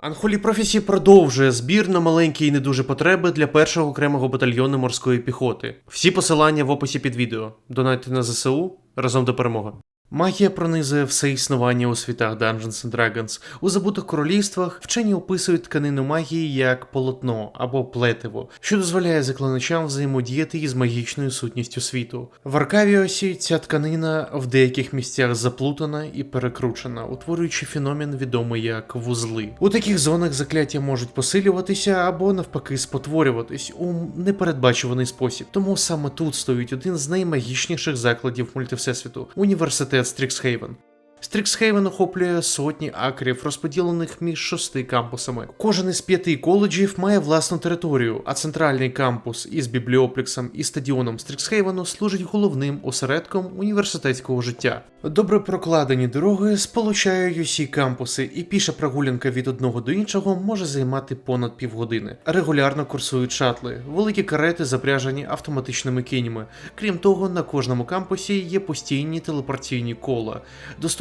Анхолі Профісі продовжує збір на маленькі і не дуже потреби для першого окремого батальйону морської піхоти. Всі посилання в описі під відео. Донайте на ЗСУ разом до перемоги. Магія пронизує все існування у світах Dungeons and Dragons. У забутих королівствах вчені описують тканину магії як полотно або плетиво, що дозволяє заклиначам взаємодіяти із магічною сутністю світу. В Аркавіосі ця тканина в деяких місцях заплутана і перекручена, утворюючи феномен відомий як вузли. У таких зонах закляття можуть посилюватися або навпаки спотворюватись у непередбачуваний спосіб. Тому саме тут стоїть один з наймагічніших закладів мультивсесвіту університет Стріксхейвен. Стріксхейвен охоплює сотні акрів, розподілених між шести кампусами. Кожен із п'яти коледжів має власну територію, а центральний кампус із бібліоплексом і стадіоном Стріксхейвену служить головним осередком університетського життя. Добре прокладені дороги сполучають усі кампуси, і піша прогулянка від одного до іншого може займати понад півгодини. Регулярно курсують шатли, великі карети запряжені автоматичними кінями. Крім того, на кожному кампусі є постійні телепортаційні кола,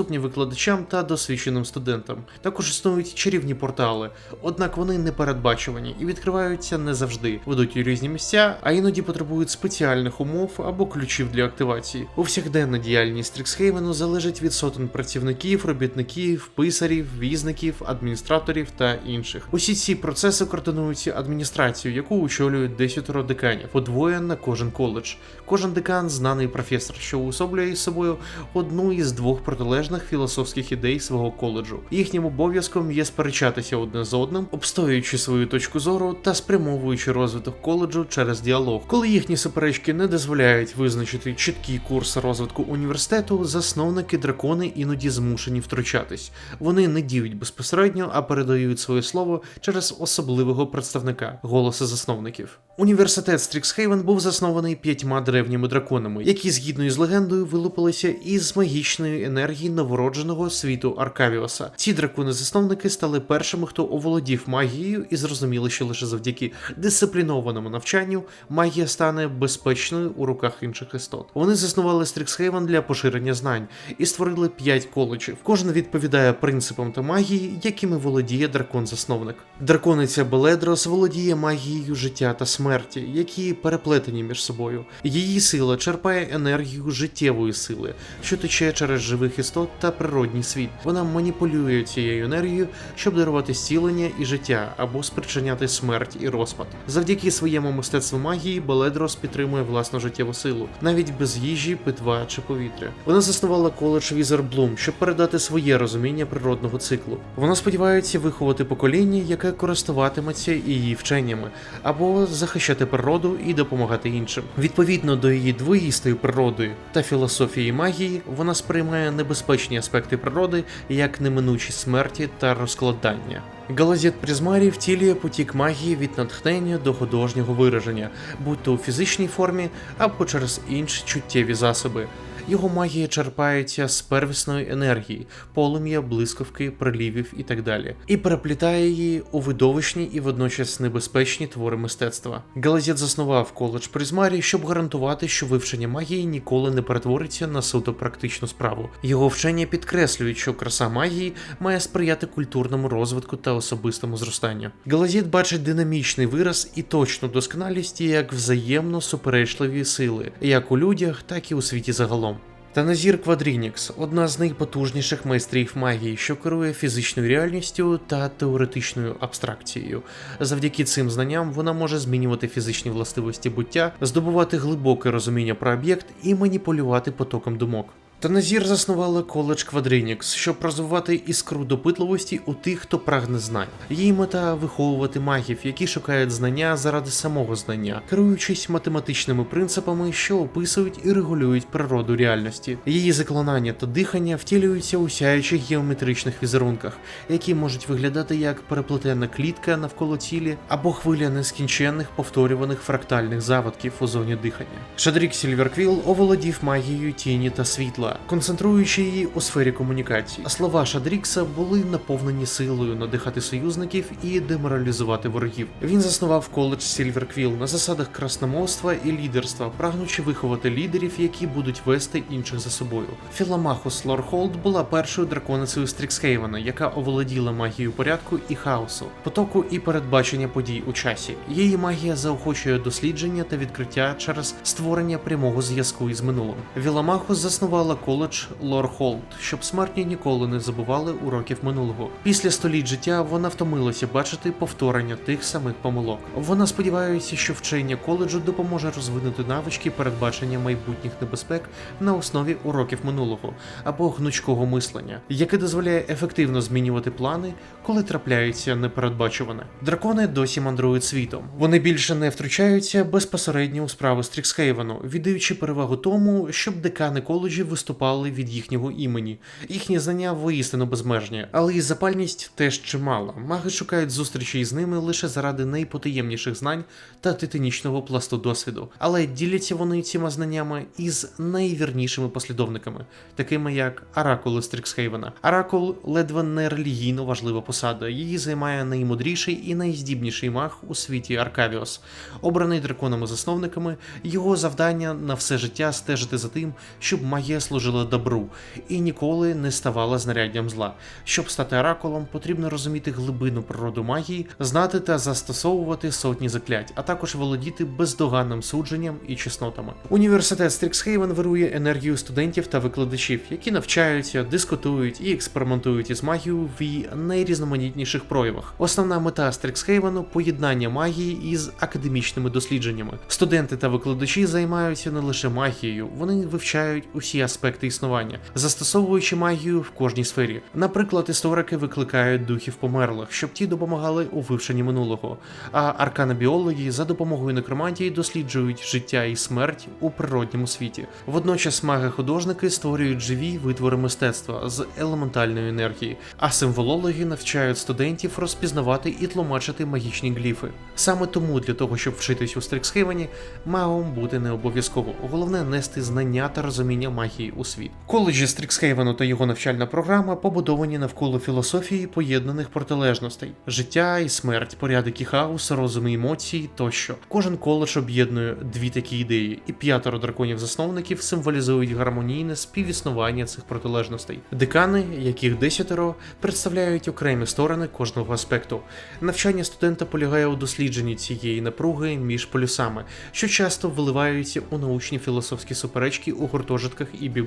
доступні викладачам та досвідченим студентам. Також існують чарівні портали, однак вони не передбачувані і відкриваються не завжди, ведуть у різні місця, а іноді потребують спеціальних умов або ключів для активації. Повсякденна діяльність Стріксхейвену залежить від сотень працівників, робітників, писарів, візників, адміністраторів та інших. Усі ці процеси координуються адміністрацією, яку очолюють 10 деканів, по двоє на кожен коледж. Кожен декан знаний професор, що уособлює собою одну із двох протилежних філософських ідей свого коледжу. Їхнім обов'язком є сперечатися одне з одним, обстоюючи свою точку зору та спрямовуючи розвиток коледжу через діалог. Коли їхні суперечки не дозволяють визначити чіткий курс розвитку університету, засновники дракони іноді змушені втручатись. Вони не діють безпосередньо, а передають своє слово через особливого представника голоси засновників. Університет Стріксхейвен був заснований п'ятьма древніми драконами, які згідно із легендою вилупилися із магічної енергії новородженого світу Аркавіоса. Ці дракони-засновники стали першими, хто оволодів магією, і зрозуміли, що лише завдяки дисциплінованому навчанню магія стане безпечною у руках інших істот. Вони заснували Стріксхейвен для поширення знань і створили п'ять коледжів. Кожен відповідає принципам та магії, якими володіє дракон-засновник. Дракониця Беледрос володіє магією життя та смерті, які переплетені між собою. Її сила черпає енергію життєвої сили, що тече через живих істот та природній світ. Вона маніпулює цією енергією, щоб дарувати зцілення і життя або спричиняти смерть і розпад. Завдяки своєму мистецтву магії Беледрос підтримує власну життєву силу, навіть без їжі, питва чи повітря. Вона заснувала коледж Візер Блум, щоб передати своє розуміння природного циклу. Вона сподівається виховати покоління, яке користуватиметься її вченнями, або захищати природу і допомагати іншим. Відповідно до її двоїстої природи та філософії магії, вона сприймає небезпечні аспекти природи як неминучі смерті та розкладання. Галазет Призмарі втілює потік магії від натхнення до художнього вираження, будь то у фізичній формі або через інші чуттєві засоби. Його магія черпається з первісної енергії, полум'я, блискавки, прилівів і так далі, і переплітає її у видовищні і водночас небезпечні твори мистецтва. Галазет заснував коледж Призмарі, щоб гарантувати, що вивчення магії ніколи не перетвориться на суто практичну справу. Його вчення підкреслюють, що краса магії має сприяти культурному розвитку та особистому зростанню. Галазет бачить динамічний вираз і точну досконалість як взаємно суперечливі сили, як у людях, так і у світі загалом. Таназір Квадрінікс одна з найпотужніших майстрів магії, що керує фізичною реальністю та теоретичною абстракцією. Завдяки цим знанням вона може змінювати фізичні властивості буття, здобувати глибоке розуміння про об'єкт і маніпулювати потоком думок. Таназір заснувала коледж Квадрінікс, щоб розвивати іскру допитливості у тих, хто прагне знань. Її мета виховувати магів, які шукають знання заради самого знання, керуючись математичними принципами, що описують і регулюють природу реальності. Її заклинання та дихання втілюються у сяючих геометричних візерунках, які можуть виглядати як переплетена клітка навколо цілі або хвиля нескінченних повторюваних фрактальних заводків у зоні дихання. Шадрік Сільверквіл оволодів магією тіні та світла сила, концентруючи її у сфері комунікацій. А слова Шадрікса були наповнені силою надихати союзників і деморалізувати ворогів. Він заснував коледж Сільверквіл на засадах красномовства і лідерства, прагнучи виховати лідерів, які будуть вести інших за собою. Філамахус Лорхолд була першою драконицею Стріксхейвена, яка оволоділа магією порядку і хаосу, потоку і передбачення подій у часі. Її магія заохочує дослідження та відкриття через створення прямого зв'язку із минулим. Віламахус заснувала коледж Лорхолд, щоб смертні ніколи не забували уроків минулого. Після століть життя вона втомилася бачити повторення тих самих помилок. Вона сподівається, що вчення коледжу допоможе розвинути навички передбачення майбутніх небезпек на основі уроків минулого або гнучкого мислення, яке дозволяє ефективно змінювати плани, коли трапляється непередбачуване. Дракони досі мандрують світом. Вони більше не втручаються безпосередньо у справи Стріксхейвену, віддаючи перевагу тому, щоб декани коледжів виступали від їхнього імені. Їхні знання воістину безмежні, але і запальність теж чимала. Маги шукають зустрічі із ними лише заради найпотаємніших знань та титанічного пласту досвіду. Але діляться вони цими знаннями із найвірнішими послідовниками, такими як Аракули Стріксхейвена. Аракул ледве не релігійно важлива посада. Її займає наймудріший і найздібніший маг у світі Аркавіос, обраний драконами-засновниками. Його завдання на все життя стежити за тим, щоб магія служила добру і ніколи не ставала знаряддям зла. Щоб стати оракулом, потрібно розуміти глибину природу магії, знати та застосовувати сотні заклять, а також володіти бездоганним судженням і чеснотами. Університет Стріксхейвен вирує енергію студентів та викладачів, які навчаються, дискутують і експериментують із магією в її найрізноманітніших проявах. Основна мета Стріксхейвену поєднання магії із академічними дослідженнями. Студенти та викладачі займаються не лише магією, вони вивчають усі аспекти існування, застосовуючи магію в кожній сфері. Наприклад, історики викликають духів померлих, щоб ті допомагали у вивченні минулого. А арканобіологи за допомогою некромантії досліджують життя і смерть у природньому світі. Водночас маги-художники створюють живі витвори мистецтва з елементальної енергії, а символологи навчають студентів розпізнавати і тлумачити магічні гліфи. Саме тому для того, щоб вчитись у Стріксхейвені, магом бути не обов'язково. Головне нести знання та розуміння магії у світ. Коледжі Стріксхейвену та його навчальна програма побудовані навколо філософії поєднаних протилежностей: життя і смерть, порядок і хаос, розум і емоції тощо. Кожен коледж об'єднує дві такі ідеї, і п'ятеро драконів-засновників символізують гармонійне співіснування цих протилежностей. Декани, яких десятеро, представляють окремі сторони кожного аспекту. Навчання студента полягає у дослідженні цієї напруги між полюсами, що часто виливаються у научні філософські суперечки у гуртожитках і бібліотеках.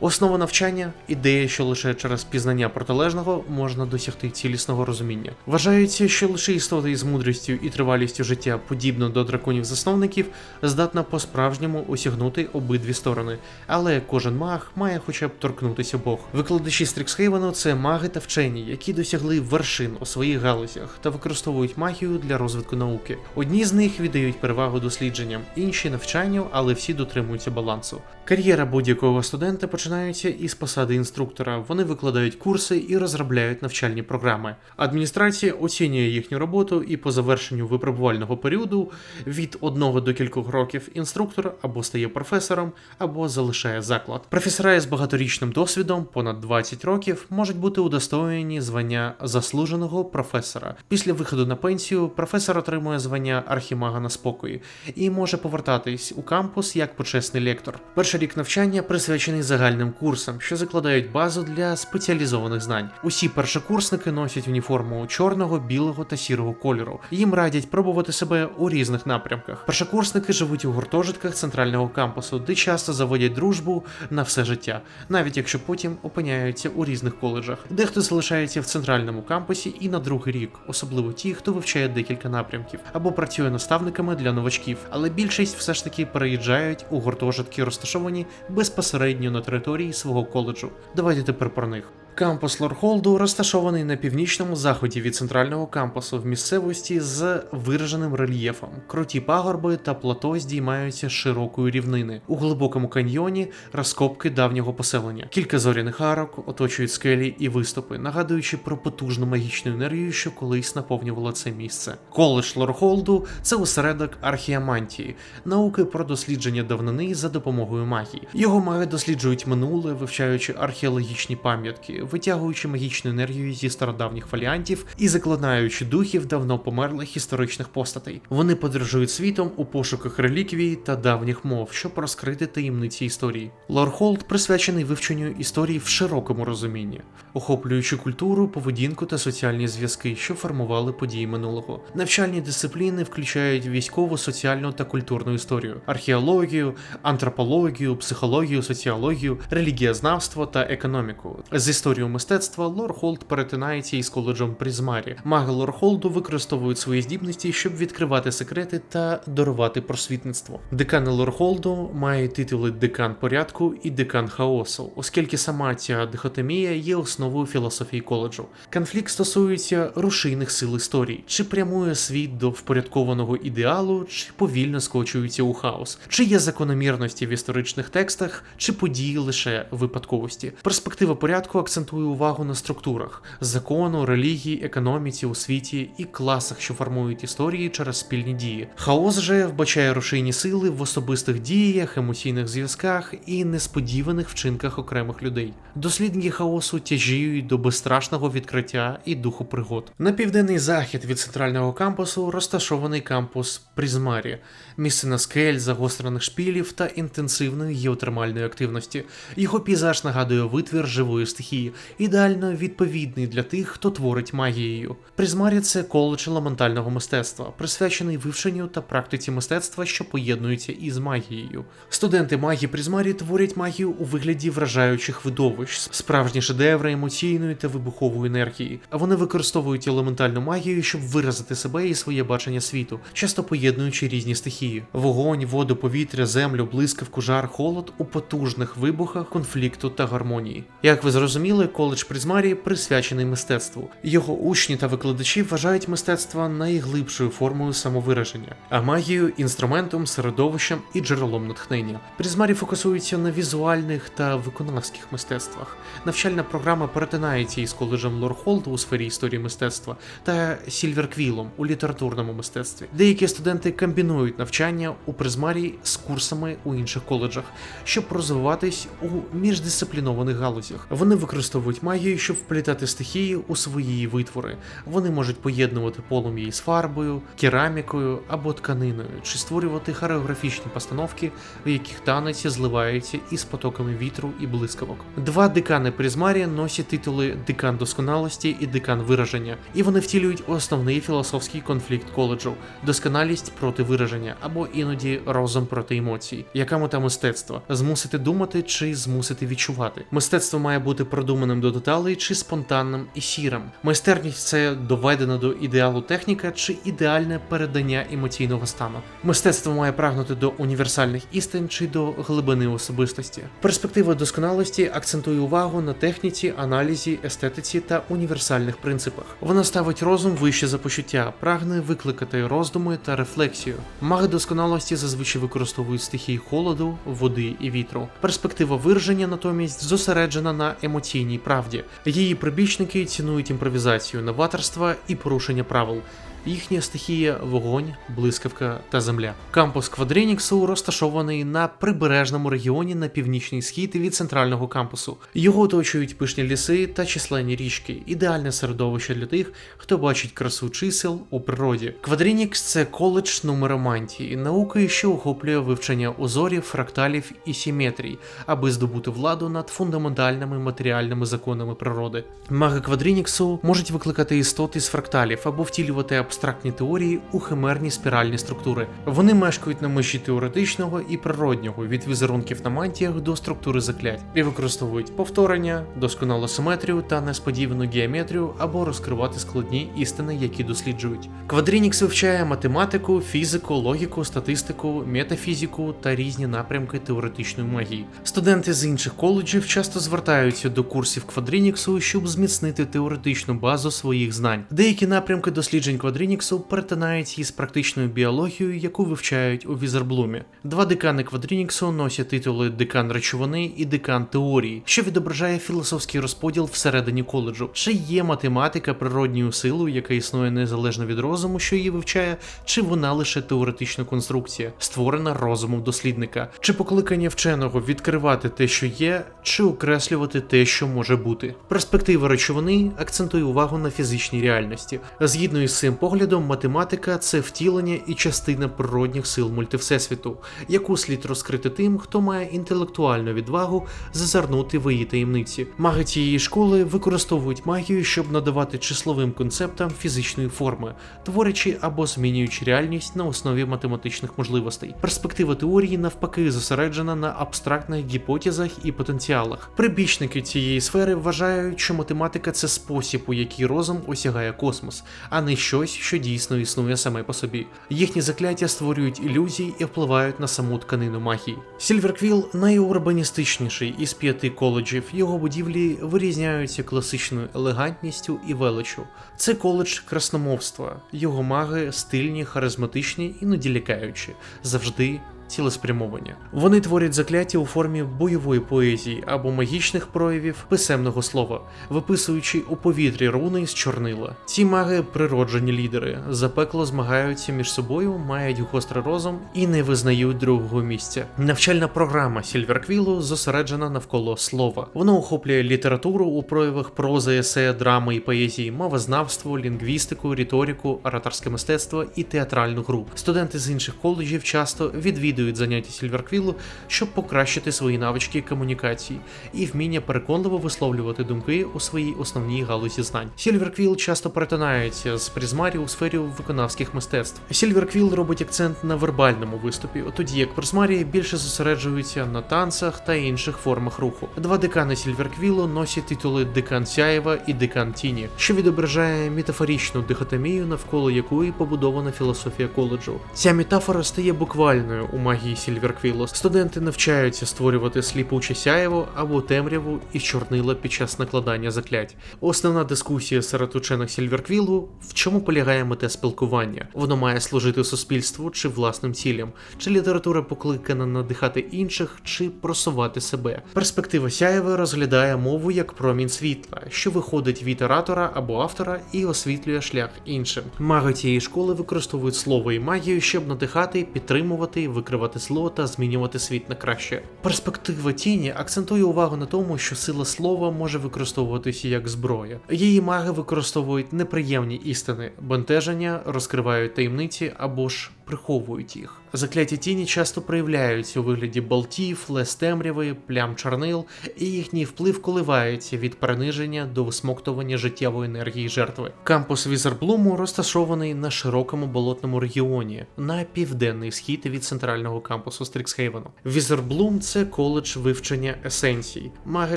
Основа навчання ідея, що лише через пізнання протилежного можна досягти цілісного розуміння. Вважається, що лише істота із мудрістю і тривалістю життя, подібно до драконів-засновників, здатна по-справжньому осягнути обидві сторони, але кожен маг має хоча б торкнутися обох. Викладачі Стріксхейвену це маги та вчені, які досягли вершин у своїх галузях та використовують магію для розвитку науки. Одні з них віддають перевагу дослідженням, інші навчанню, але всі дотримуються балансу. Кар'єра будь-якого студента починається із посади інструктора. Вони викладають курси і розробляють навчальні програми. Адміністрація оцінює їхню роботу і по завершенню випробувального періоду від одного до кількох років інструктор або стає професором, або залишає заклад. Професора із багаторічним досвідом, понад 20 років, можуть бути удостоєні звання заслуженого професора. Після виходу на пенсію професор отримує звання архімага на спокої і може повертатись у кампус як почесний лектор. Перший рік навчання присвячений загальним курсам, що закладають базу для спеціалізованих знань. Усі першокурсники носять уніформу чорного, білого та сірого кольору. Їм радять пробувати себе у різних напрямках. Першокурсники живуть у гуртожитках центрального кампусу, де часто заводять дружбу на все життя, навіть якщо потім опиняються у різних коледжах. Дехто залишається в центральному кампусі і на другий рік, особливо ті, хто вивчає декілька напрямків або працює наставниками для новачків. Але більшість все ж таки переїжджають у гуртожитки, розташовані безпосередньо на території свого коледжу. Давайте тепер про них. Кампус Лорхолду розташований на північному заході від центрального кампусу в місцевості з вираженим рельєфом. Круті пагорби та плато здіймаються широкої рівнини. У глибокому каньйоні розкопки давнього поселення. Кілька зоряних арок оточують скелі і виступи, нагадуючи про потужну магічну енергію, що колись наповнювала це місце. Коледж Лорхолду це осередок архіамантії, науки про дослідження давнини за допомогою магії. Його маги досліджують минуле, вивчаючи археологічні пам'ятки, витягуючи магічну енергію зі стародавніх фоліантів і закладаючи духів давно померлих історичних постатей. Вони подорожують світом у пошуках реліквій та давніх мов, щоб розкрити таємниці історії. Лорхолд присвячений вивченню історії в широкому розумінні, охоплюючи культуру, поведінку та соціальні зв'язки, що формували події минулого. Навчальні дисципліни включають військову, соціальну та культурну історію, археологію, антропологію, психологію, соціологію, релігієзнавство та економіку. З історією мистецтва Лорхолд перетинається із коледжем Призмарі. Маги Лорхолду використовують свої здібності, щоб відкривати секрети та дарувати просвітництво. Декани Лорхолду мають титули декан порядку і декан хаосу, оскільки сама ця дихотомія є основою філософії коледжу. Конфлікт стосується рушійних сил історії, чи прямує світ до впорядкованого ідеалу, чи повільно скочується у хаос, чи є закономірності в історичних текстах, чи події лише випадковості. Перспектива порядку акцентує увагу на структурах закону, релігії, економіці у світі і класах, що формують історії через спільні дії. Хаос же вбачає рушійні сили в особистих діях, емоційних зв'язках і несподіваних вчинках окремих людей. Дослідники хаосу тяжіють до безстрашного відкриття і духу пригод. На південний захід від центрального кампусу розташований кампус Призмарі, місце на скель, загострених шпілів та інтенсивної геотермальної активності. Його пейзаж нагадує витвір живої стихії, ідеально відповідний для тих, хто творить магією. Призмарі це коледж елементального мистецтва, присвячений вивченню та практиці мистецтва, що поєднується із магією. Студенти магії Призмарі творять магію у вигляді вражаючих видовищ, справжні шедеври емоційної та вибухової енергії. А вони використовують елементальну магію, щоб виразити себе і своє бачення світу, часто поєднуючи різні стихії: вогонь, воду, повітря, землю, блискавку, жар, холод у потужних вибухах, конфлікту та гармонії. Як ви зрозуміли, коледж Призмарі присвячений мистецтву. Його учні та викладачі вважають мистецтво найглибшою формою самовираження, а магію інструментом, середовищем і джерелом натхнення. Призмарі фокусується на візуальних та виконавських мистецтвах. Навчальна програма перетинається із коледжем Лорхолду у сфері історії мистецтва та Сільверквілом у літературному мистецтві. Деякі студенти комбінують навчання у призмарі з курсами у інших коледжах, щоб розвиватись у міждисциплінованих галузях. Вони використовують магію, щоб вплітати стихії у свої витвори. Вони можуть поєднувати полум'я із фарбою, керамікою або тканиною, чи створювати хореографічні постановки, в яких танець зливається із потоками вітру і блискавок. Два декани Призмарія носять титули декан досконалості і декан вираження, і вони втілюють основний філософський конфлікт коледжу досконалість проти вираження, або іноді розум проти емоцій. Яка мета мистецтва? Змусити думати чи змусити відчувати? Мистецтво має бути продуманим до деталей чи спонтанним і сірим. Майстерність це доведена до ідеалу техніка чи ідеальне передання емоційного стану. Мистецтво має прагнути до універсальних істин чи до глибини особистості. Перспектива досконалості акцентує увагу на техніці, аналізі, естетиці та універсальних принципах. Вона ставить розум вище за почуття, прагне викликати роздуми та рефлексію. Маги досконалості зазвичай використовують стихії холоду, води і вітру. Перспектива вираження натомість зосереджена на емоційній правді. Її прибічники цінують імпровізацію, новаторства і порушення правил. Їхня стихія вогонь, блискавка та земля. Кампус Квадрініксу розташований на прибережному регіоні на північний схід від центрального кампусу. Його оточують пишні ліси та численні річки, ідеальне середовище для тих, хто бачить красу чисел у природі. Квадрінікс це коледж нумеромантії, науки, що охоплює вивчення узорів, фракталів і симетрій, аби здобути владу над фундаментальними матеріальними законами природи. Маги Квадрініксу можуть викликати істоти з фракталів або втілювати абсолютно абстрактні теорії у химерні спіральні структури. Вони мешкають на межі теоретичного і природнього від візерунків на мантіях до структури заклять і використовують повторення, досконалу симетрію та несподівану геометрію або розкривати складні істини, які досліджують. Квадрінікс вивчає математику, фізику, логіку, статистику, метафізику та різні напрямки теоретичної магії. Студенти з інших коледжів часто звертаються до курсів Квадрініксу, щоб зміцнити теоретичну базу своїх знань. Деякі напрямки досліджень Квадрініксу перетинають із практичною біологією, яку вивчають у Візерблумі. Два декани Квадрініксу носять титули декан речовини і декан теорії, що відображає філософський розподіл всередині коледжу. Чи є математика природньою силою, яка існує незалежно від розуму, що її вивчає, чи вона лише теоретична конструкція, створена розумом дослідника, чи покликання вченого відкривати те, що є, чи окреслювати те, що може бути. Перспектива речовини акцентує увагу на фізичній реальності. Згідно із цим поглядом, математика це втілення і частина природних сил мультивсесвіту, яку слід розкрити тим, хто має інтелектуальну відвагу зазирнути в її таємниці. Маги цієї школи використовують магію, щоб надавати числовим концептам фізичної форми, творячи або змінюючи реальність на основі математичних можливостей. Перспектива теорії навпаки зосереджена на абстрактних гіпотезах і потенціалах. Прибічники цієї сфери вважають, що математика це спосіб, у який розум осягає космос, а не щось, що дійсно існує саме по собі. Їхні закляття створюють ілюзії і впливають на саму тканину магії. Сільверквіл найурбаністичніший із п'яти коледжів. Його будівлі вирізняються класичною елегантністю і величчю. Це коледж красномовства. Його маги стильні, харизматичні, іноді лякаючі, завжди цілеспрямовані. Вони творять закляття у формі бойової поезії або магічних проявів писемного слова, виписуючи у повітрі руни з чорнила. Ці маги природжені лідери, запекло змагаються між собою, мають гострий розум і не визнають другого місця. Навчальна програма Сільверквілу зосереджена навколо слова. Вона охоплює літературу у проявах прози, есе, драми і поезії, мовознавство, лінгвістику, риторику, ораторське мистецтво і театральну гру. Студенти з інших коледжів часто відвідують заняття Сільверквілу, щоб покращити свої навички комунікації і вміння переконливо висловлювати думки у своїй основній галузі знань. Сільверквіл часто перетинається з призмарі у сфері виконавських мистецтв. Сільверквіл робить акцент на вербальному виступі, тоді як Призмарія більше зосереджується на танцях та інших формах руху. Два декани Сільверквілу носять титули декан Сяєва і декан Тіні, що відображає метафорічну дихотомію, навколо якої побудована філософія коледжу. Ця метафора стає буквальною у магії Сільверквілу. Студенти навчаються створювати сліпуче сяєво або темряву із чорнила під час накладання заклять. Основна дискусія серед учених Сільверквілу в чому полягає мета спілкування. Воно має служити суспільству чи власним цілям, чи література покликана надихати інших, чи просувати себе. Перспектива сяєва розглядає мову як промінь світла, що виходить від оратора або автора і освітлює шлях іншим. Маги цієї школи використовують слово і магію, щоб надихати, підтримувати, викривати зло та змінювати світ на краще. Перспектива тіні акцентує увагу на тому, що сила слова може використовуватися як зброя. Її маги використовують неприємні істини, бентеження, розкривають таємниці або ж приховують їх. Закляті тіні часто проявляються у вигляді болтів, лес темряви, плям чорнил, і їхній вплив коливається від приниження до висмоктування життєвої енергії жертви. Кампус Візерблуму розташований на широкому болотному регіоні на південний схід від центрального кампусу Стріксхейвену. Візерблум це коледж вивчення есенцій. Маги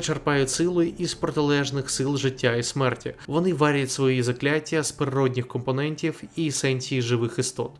черпають силу із протилежних сил життя і смерті. Вони варять свої закляття з природних компонентів і есенції живих істот,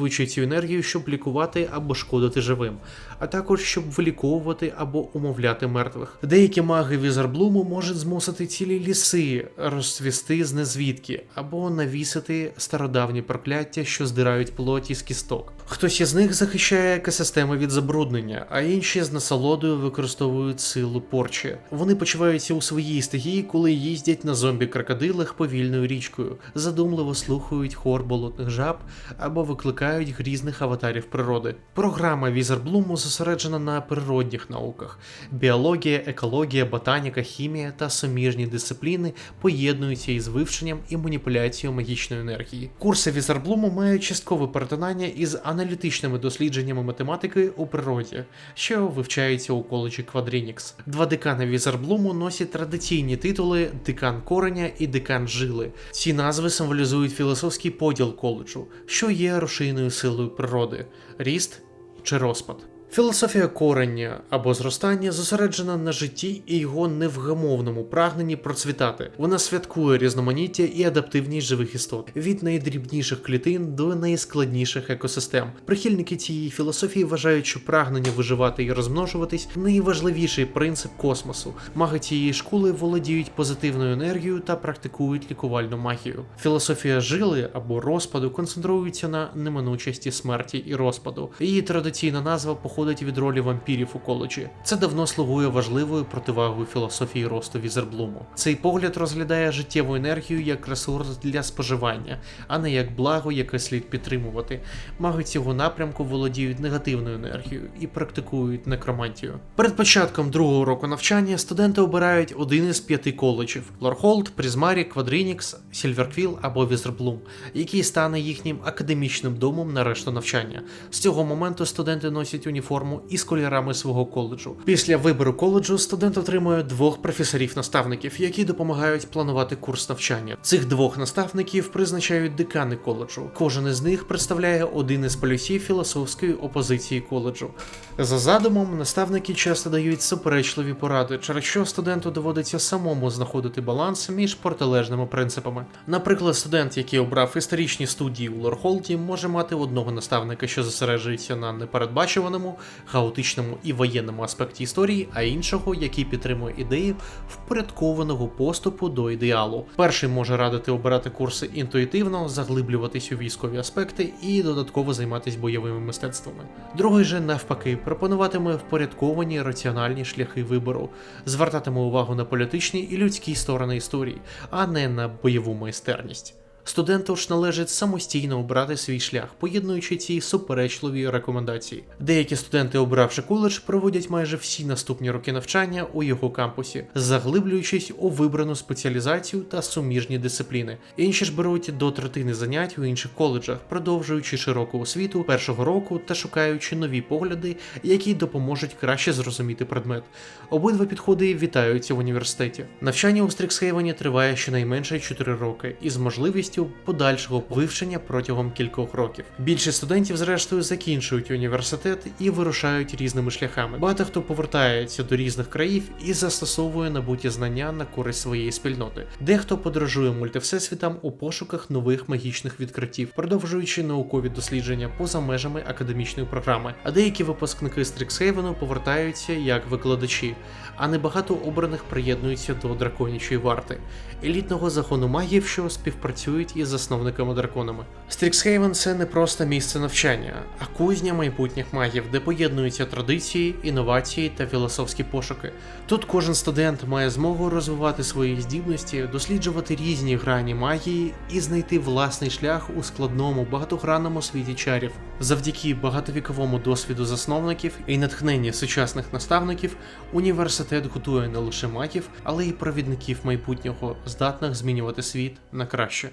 використовуючи цю енергію, щоб лікувати або шкодити живим, а також щоб виліковувати або умовляти мертвих. Деякі маги Візерблуму можуть змусити цілі ліси розцвісти з незвідки, або навісити стародавні прокляття, що здирають плоті з кісток. Хтось із них захищає екосистеми від забруднення, а інші з насолодою використовують силу порчі. Вони почуваються у своїй стихії, коли їздять на зомбі-крокодилах повільною річкою, задумливо слухають хор болотних жаб або викликають виробляють грізних аватарів природи. Програма Візерблуму зосереджена на природних науках: біологія, екологія, ботаніка, хімія та суміжні дисципліни поєднуються із вивченням і маніпуляцією магічної енергії. Курси Візерблуму мають часткове перетинання із аналітичними дослідженнями математики у природі, що вивчається у коледжі Quadrinix. Два декани Візерблуму носять традиційні титули декан кореня і декан жили. Ці назви символізують філософський поділ коледжу, що є рушійною силою природи ріст чи розпад. Філософія корення або зростання зосереджена на житті і його невгамовному прагненні процвітати. Вона святкує різноманіття і адаптивність живих істот від найдрібніших клітин до найскладніших екосистем. Прихильники цієї філософії вважають, що прагнення виживати і розмножуватись найважливіший принцип космосу. Маги цієї школи володіють позитивною енергією та практикують лікувальну магію. Філософія жили або розпаду концентрується на неминучості смерті і розпаду. Її традиційна назва походить від ролі вампірів у коледжі. Це давно слугує важливою противагою філософії росту Візерблуму. Цей погляд розглядає життєву енергію як ресурс для споживання, а не як благо, яке слід підтримувати. Маги цього напрямку володіють негативною енергією і практикують некромантію. Перед початком другого року навчання студенти обирають один із п'яти коледжів: Лорхолд, Призмарі, Квадрінікс, Сільверквіл або Візерблум, який стане їхнім академічним домом на решту навчання. З цього моменту студенти носять уніформу із кольорами свого коледжу. Після вибору коледжу студент отримує двох професорів-наставників, які допомагають планувати курс навчання. Цих двох наставників призначають декани коледжу. Кожен із них представляє один із полюсів філософської опозиції коледжу. За задумом, наставники часто дають суперечливі поради, через що студенту доводиться самому знаходити баланс між протилежними принципами. Наприклад, студент, який обрав історичні студії у Лорхолді, може мати одного наставника, що зосереджується на непередбачуваному, хаотичному і воєнному аспекті історії, а іншого, який підтримує ідеї впорядкованого поступу до ідеалу. Перший може радити обирати курси інтуїтивно, заглиблюватись у військові аспекти і додатково займатися бойовими мистецтвами. Другий же, навпаки, пропонуватиме впорядковані раціональні шляхи вибору, звертатиме увагу на політичні і людські сторони історії, а не на бойову майстерність. Студенту ж належить самостійно обрати свій шлях, поєднуючи ці суперечливі рекомендації. Деякі студенти, обравши коледж, проводять майже всі наступні роки навчання у його кампусі, заглиблюючись у вибрану спеціалізацію та суміжні дисципліни. Інші ж беруть до третини занять у інших коледжах, продовжуючи широку освіту першого року та шукаючи нові погляди, які допоможуть краще зрозуміти предмет. Обидва підходи вітаються в університеті. Навчання у Стріксхейвені триває щонайменше 4 роки із можливістю подальшого вивчення протягом кількох років. Більшість студентів, зрештою, закінчують університет і вирушають різними шляхами. Багато хто повертається до різних країв і застосовує набуті знання на користь своєї спільноти. Дехто подорожує мультивсесвітам у пошуках нових магічних відкриттів, продовжуючи наукові дослідження поза межами академічної програми. А деякі випускники Стріксхейвену повертаються як викладачі, а небагато обраних приєднуються до драконячої варти, елітного закону магів, що співпрацюють із засновниками драконами. Стріксхейвен це не просто місце навчання, а кузня майбутніх магів, де поєднуються традиції, інновації та філософські пошуки. Тут кожен студент має змогу розвивати свої здібності, досліджувати різні грані магії і знайти власний шлях у складному багатогранному світі чарів. Завдяки багатовіковому досвіду засновників і натхненні сучасних наставників, університет готує не лише магів, але й провідників майбутнього, здатних змінювати світ на краще.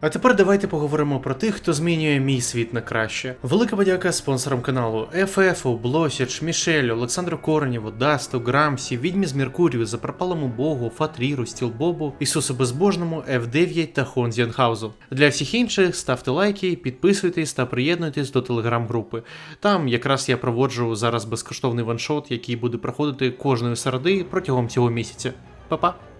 А тепер давайте поговоримо про тих, хто змінює мій світ на краще. Велика подяка спонсорам каналу ефефу, Блосіч, Мішелю, Олександру Коренєву, Дасту, Грамсі, Відьмі з Меркурію, Запропалому Богу, Фатріру, Стілбобу, Ісусу Безбожному, F9 та Хонзіанхаузу. Для всіх інших ставте лайки, підписуйтесь та приєднуйтесь до телеграм-групи. Там якраз я проводжу зараз безкоштовний ваншот, який буде проходити кожної середи протягом цього місяця. Па-па!